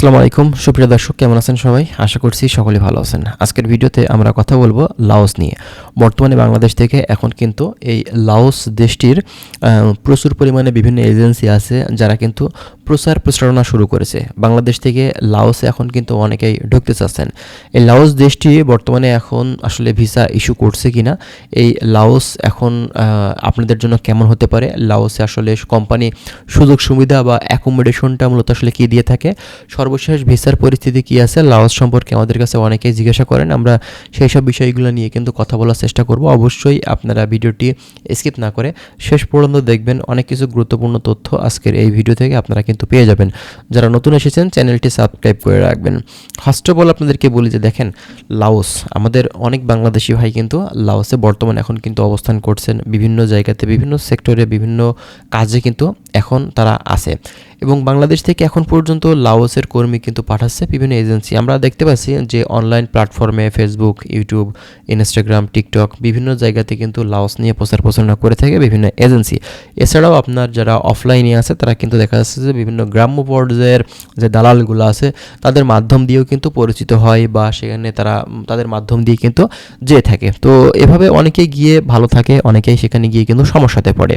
আসসালামু আলাইকুম। সুপ্রিয় দর্শক, কেমন আছেন সবাই? আশা করছি সকলে ভালো আছেন। আজকের ভিডিওতে আমরা কথা বলব লাওস নিয়ে। বর্তমানে বাংলাদেশ থেকে এখন কিন্তু এই লাওস দেশটির প্রচুর পরিমাণে বিভিন্ন এজেন্সি আছে যারা কিন্তু প্রচার প্রচারণা শুরু করেছে। বাংলাদেশ থেকে লাওসে এখন কিন্তু অনেকেই ঢুকতে চাচ্ছেন। এই লাওস দেশটি বর্তমানে এখন আসলে ভিসা ইস্যু করছে কিনা, এই লাওস এখন আপনাদের জন্য কেমন হতে পারে, লাওসে আসলে কোম্পানি সুযোগ সুবিধা বা অ্যাকোমোডেশনটা মূলত আসলে কী দিয়ে থাকে সর্বশেষ ভিসার পরিস্থিতি কি আছে? লাওস সম্পর্কে আমাদের কাছে অনেকেই জিজ্ঞাসা করেন। আমরা সেই সব বিষয়গুলো নিয়ে কিন্তু কথা বলার চেষ্টা করব। অবশ্যই আপনারা ভিডিওটি স্কিপ না করে শেষ পর্যন্ত দেখবেন। অনেক কিছু গুরুত্বপূর্ণ তথ্য আজকের এই ভিডিও থেকে আপনারা কিন্তু পেয়ে যাবেন। যারা নতুন এসেছেন, চ্যানেলটি সাবস্ক্রাইব করে রাখবেন। ফার্স্ট অফ অল আপনাদেরকে বলি যে, দেখেন, লাওস, আমাদের অনেক বাংলাদেশি ভাই কিন্তু লাওসে বর্তমান এখন কিন্তু অবস্থান করছেন। বিভিন্ন জায়গাতে, বিভিন্ন সেক্টরে, বিভিন্ন কাজে কিন্তু এখন তারা আছে। এবং বাংলাদেশ থেকে এখন পর্যন্ত লাওসের কর্মী কিন্তু পাঠাচ্ছে বিভিন্ন এজেন্সি। আমরা দেখতে পাচ্ছি যে অনলাইন প্ল্যাটফর্মে ফেসবুক ইউটিউব ইনস্টাগ্রাম টিকটক বিভিন্ন জায়গাতে কিন্তু লাওস নিয়ে প্রচার প্রচারণা করে থাকে বিভিন্ন এজেন্সি। এছাড়াও আপনার যারা অফলাইনে আছে, তারা কিন্তু দেখা যাচ্ছে যে বিভিন্ন গ্রাম্য পর্যায়ের যে দালালগুলো আছে, তাদের মাধ্যম দিয়েও কিন্তু পরিচিত হয় বা সেখানে তারা তাদের মাধ্যম দিয়ে কিন্তু যেয়ে থাকে। তো এভাবে অনেকেই গিয়ে ভালো থাকে, অনেকেই সেখানে গিয়ে কিন্তু সমস্যাতে পড়ে।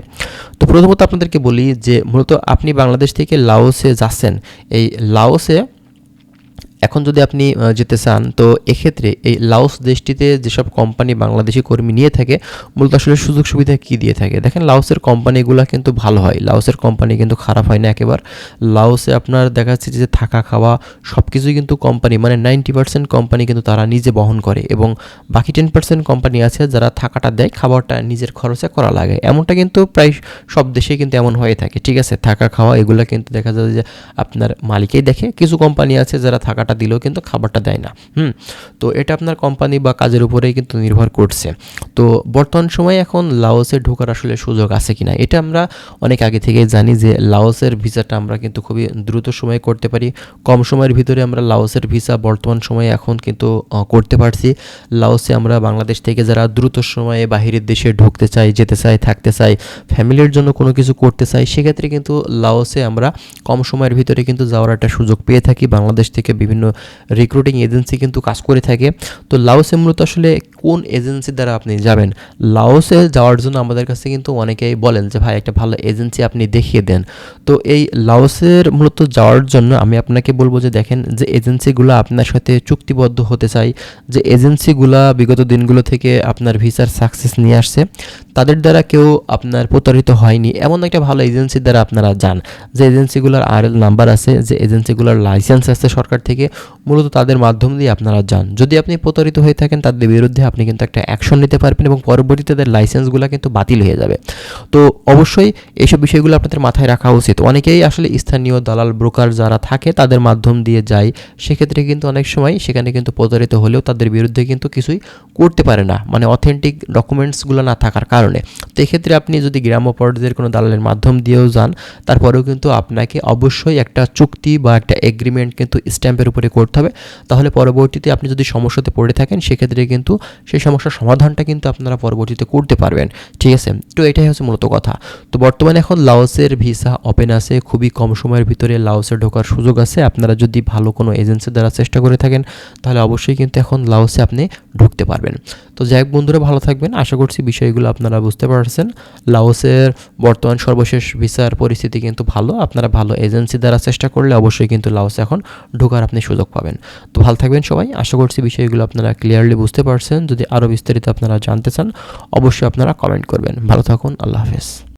তো প্রথমত আপনাদেরকে বলি যে মূলত আপনি বাংলাদেশ থেকে লাওসে যাচ্ছেন। এই লাওসে все এখন যদি আপনি যেতে চান, তো এক্ষেত্রে এই লাওস দেশটিতে যেসব কোম্পানি বাংলাদেশি কর্মী নিয়ে থাকে, মূলত আসলে সুযোগ সুবিধা কী দিয়ে থাকে? দেখেন, লাওসের কোম্পানিগুলো কিন্তু ভালো হয়। লাওসের কোম্পানি কিন্তু খারাপ হয় না একেবার। লাওসে আপনার দেখা যাচ্ছে যে থাকা, খাওয়া সব কিছুই কিন্তু কোম্পানি মানে নাইনটি পার্সেন্ট কোম্পানি কিন্তু তারা নিজে বহন করে এবং বাকি টেন পার্সেন্ট কোম্পানি আছে যারা থাকাটা দেয়, খাবারটা নিজের খরচে করা লাগে। এমনটা কিন্তু প্রায় সব দেশেই কিন্তু এমন হয়ে থাকে, ঠিক আছে? থাকা, খাওয়া এগুলো কিন্তু দেখা যায় যে আপনার মালিকেই দেখে। কিছু কোম্পানি আছে যারা থাকাটা দিলেও কিন্তু খাবারটা দেয় না। হুম? তো এটা আপনার কোম্পানি বা কাজের উপরেই কিন্তু নির্ভর করছে। তো বর্তমান সময়ে এখন লাওসে ঢোকার আসলে সুযোগ আছে কিনা, এটা আমরা অনেক আগে থেকে জানি যে লাওসের ভিসাটা আমরা কিন্তু খুবই দ্রুত সময়ে করতে পারি। কম সময়ের ভিতরে আমরা লাওসের ভিসা বর্তমান সময়ে এখন কিন্তু করতে পারছি। লাওসে আমরা বাংলাদেশ থেকে যারা দ্রুত সময়ে বাহিরের দেশে ঢুকতে চাই যেতে চাই থাকতে চাই ফ্যামিলির জন্য কোনো কিছু করতে চাই সেক্ষেত্রে কিন্তু লাওসে আমরা কম সময়ের ভিতরে কিন্তু যাওয়ার একটা সুযোগ পেয়ে থাকি। বাংলাদেশ থেকে বিভিন্ন রিক্রুটিং এজেন্সি কিন্তু কাজ করে থাকে। তো লাওসে মূলত আসলে কোন এজেন্সি দ্বারা আপনি যাবেন? লাওসে যাওয়ার জন্য আমাদের কাছে কিন্তু অনেকেই বলেন যে, ভাই, একটা ভালো এজেন্সি আপনি দেখিয়ে দেন। তো এই লাওসের মূলত যাওয়ার জন্য আমি আপনাকে বলব যে, দেখেন যে এজেন্সিগুলো আপনার সাথে চুক্তিবদ্ধ হতে চাই, যে এজেন্সিগুলা বিগত দিনগুলো থেকে আপনার ভিসার সাকসেস নিয়ে আসছে, তাদের দ্বারা কেউ আপনার প্রতারিত হয়নি। এমন একটা ভালো এজেন্সির দ্বারা আপনারা যান, যে এজেন্সিগুলোর আর নাম্বার আছে, যে এজেন্সিগুলোর লাইসেন্স আছে সরকার থেকে মূলত তাদের মাধ্যম দিয়ে আপনারা যান। যদি আপনি প্রতারিত হয়ে থাকেন, তাদের বিরুদ্ধে আপনি কিন্তু একটা অ্যাকশন নিতে পারবেন এবং পরবর্তীতে তাদের লাইসেন্সগুলো কিন্তু বাতিল হয়ে যাবে। তো অবশ্যই এইসব বিষয়গুলো আপনাদের মাথায় রাখা উচিত। অনেকেই আসলে স্থানীয় দালাল ব্রোকার যারা থাকে, তাদের মাধ্যম দিয়ে যায়। সেক্ষেত্রে কিন্তু অনেক সময় সেখানে কিন্তু প্রতারিত হলেও তাদের বিরুদ্ধে কিন্তু কিছুই করতে পারে না। মানে অথেন্টিক ডকুমেন্টসগুলো না থাকার কারণে। তো এক্ষেত্রে আপনি যদি গ্রাম্য পর্যায়ের কোনো দালালের মাধ্যম দিয়েও যান, তারপরেও কিন্তু আপনাকে অবশ্যই একটা চুক্তি বা একটা এগ্রিমেন্ট কিন্তু স্ট্যাম্পের উপরে করতে হবে। তাহলে পরবর্তীতে আপনি যদি সমস্যাতে পড়ে থাকেন, সেক্ষেত্রে কিন্তু সেই সমস্যার সমাধানটা কিন্তু আপনারা পরবর্তীতে করতে পারবেন। ঠিক আছে? তো এটাই হচ্ছে মূলত কথা। তো বর্তমানে এখন লাওসের ভিসা ওপেন আছে, খুবই কম সময়ের ভিতরে লাওসে ঢোকার সুযোগ আছে। আপনারা যদি ভালো কোনো এজেন্সি দ্বারা চেষ্টা করে থাকেন, তাহলে অবশ্যই কিন্তু এখন লাওসে আপনি ঢুকতে পারবেন। তো যাই হোক বন্ধুরা, ভালো থাকবেন। আশা করছি বিষয়গুলো আপনারা বুঝতে পারছেন। লাওসের বর্তমান সর্বশেষ ভিসার পরিস্থিতি কিন্তু ভালো। আপনারা ভালো এজেন্সি দ্বারা চেষ্টা করলে অবশ্যই কিন্তু লাওসে এখন ঢোকার আপনি সুযোগ পাবেন। তো ভালো থাকবেন সবাই। আশা করছি বিষয়গুলো আপনারা ক্লিয়ারলি বুঝতে পারছেন। যদি আরও বিস্তারিত আপনারা জানতে চান, অবশ্যই আপনারা কমেন্ট করবেন। ভালো থাকুন। আল্লাহ হাফেজ।